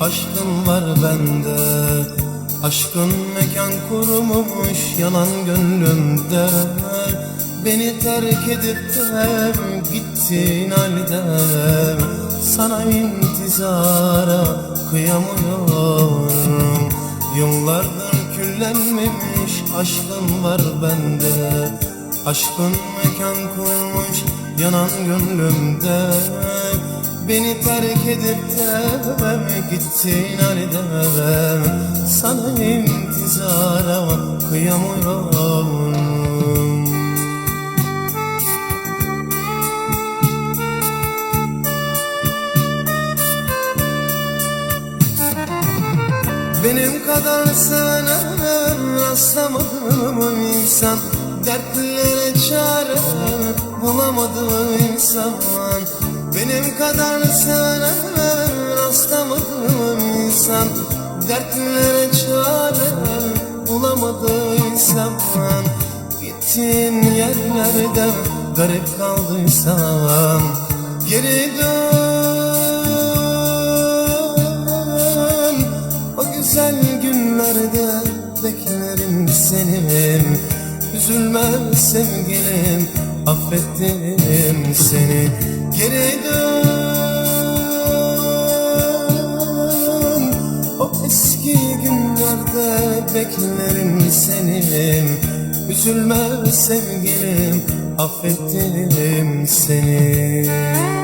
aşkın var bende. Aşkın mekan kurmuş yalan gönlümde. Beni terk edip de gittin halde. Sana intizara kıyamıyorum. Yıllardır küllenmemiş aşkın var bende. Aşkın mekan kurmuş yanan gönlümde Beni terk edip de gittin halde Sana intizara kıyamıyorum. Benim kadar sevene rastlamadım insan. Dertlere çare bulamadım insan Benim kadar sevene rastlamadım insan. Dertlere çare bulamadım insan Gittiğin yerlerde garip kaldıysam. Geri dön. O güzel günlerde beklerim seni Üzülme sevgilim affettim seni Geri dön. O eski günlerde beklerim seni. Üzülme sevgilim affettim seni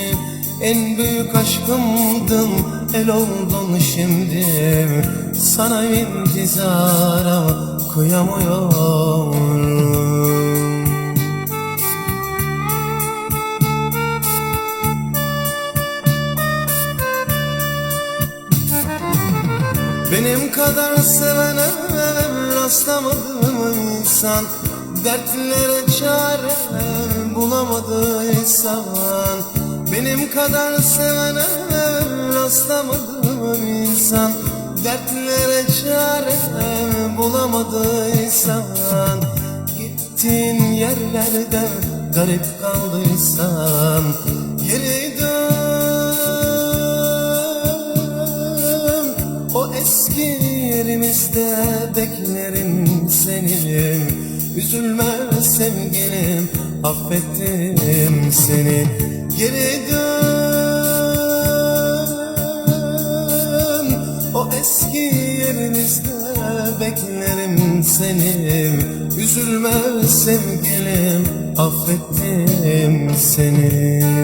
en büyük aşkımdın el oldun şimdi. Sana intizara kıyamıyorum. Benim kadar sevene rastlamadım insan. Dertlere çare bulamadıysan Benim kadar sevene rastlamadım insan. Dertlere çare bulamadıysan Gittiğin yerlerde garip kaldıysan Geri dön. O eski yerimizde beklerim seni. Üzülme sevgilim affettim seni Geri dön. O eski yerimizde beklerim seni. Üzülme sevgilim affettim seni